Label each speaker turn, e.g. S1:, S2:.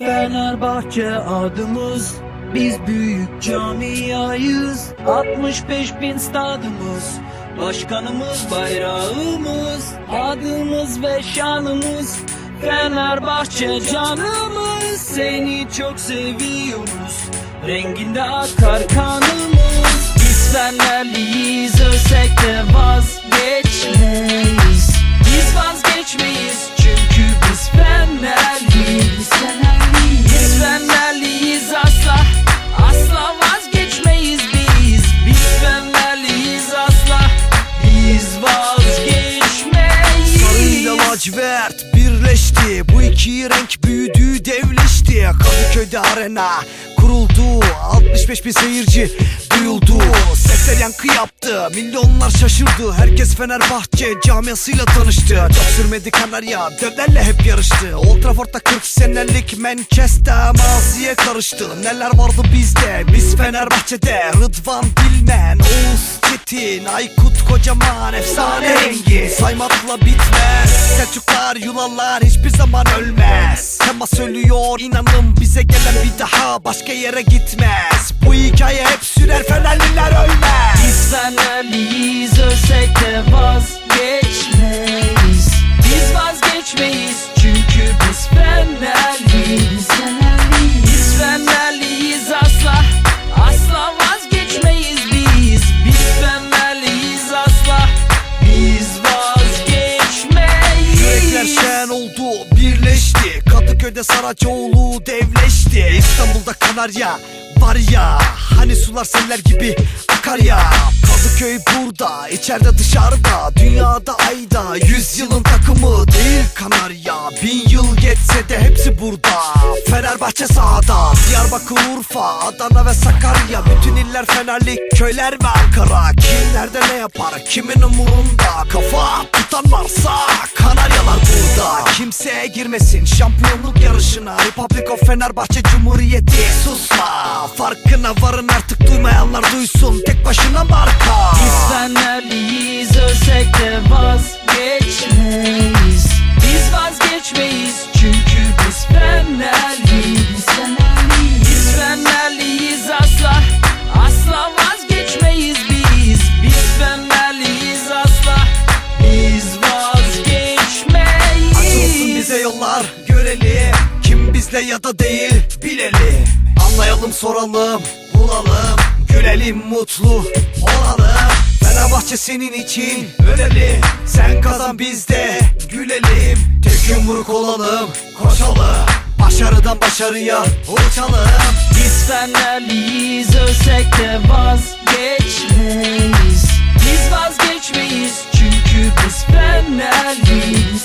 S1: Fenerbahçe adımız Biz büyük camiayız. 65 bin stadımız Başkanımız bayrağımız Adımız ve şanımız. Fenerbahçe canımız Seni çok seviyoruz. Renginde akar kanımız. Biz Fenerliyiz ölsek de vazgeçmeyiz
S2: birleşti Bu iki renk büyüdü devleşti. Kadıköy'de arena kuruldu. 65 bin seyirci duyuldu. Sesler yankı yaptı. Milyonlar şaşırdı. Herkes Fenerbahçe camiasıyla tanıştı. Çok sürmedi Kanarya. Devlerle hep yarıştı. Old Trafford'da 40 senelik Manchester maziye karıştı. Neler vardı bizde? Biz Fenerbahçe'de Rıdvan Bilmen Oğuz Çetin Aykut Kocaman Efsane rengi. Saymakla bitmez Selçuklar Yunanlar hiçbir zaman ölmez. Tema söylüyor inanın bize gelen bir daha Başka yere gitmez. Bu hikaye hep sürer Fenerliler ölmez.
S1: Biz Fenerliyiz ölsek de vazgeçmeyiz
S2: Kadıköy'de Saracoğlu devleşti. İstanbul'da Kanarya var ya Hani sular seller gibi akar ya. Kadıköy burada, içeride dışarıda Dünyada ayda, yüzyılın takımı değil Kanarya Bin yıl geçse de hepsi burada. Fenerbahçe sahada Diyarbakır, Urfa, Adana ve Sakarya. Bütün iller Fenerlik, köyler ve Ankara. Kim yapar, kimin umurunda? Kafa tutan varsa Kanaryalar burada. Kimseye girmesin şampiyonluk yarışına. Republic of Fenerbahçe Cumhuriyeti. Susma Farkına varın artık duymayanlar duysun. Tek başına marka.
S1: Biz Fenerliyiz ölsek de vazgeçmeyiz
S2: bize yollar. Görelim Kim bizle ya da değil bilelim. Anlayalım soralım bulalım. Gülelim mutlu olalım. Fenerbahçe senin için ölelim Sen kazan biz de gülelim. Tek yumruk olalım koşalım. Başarıdan başarıya uçalım.
S1: Biz Fenerliyiz ölsek de vazgeçmeyiz. Biz vazgeçmeyiz çünkü biz Fenerliyiz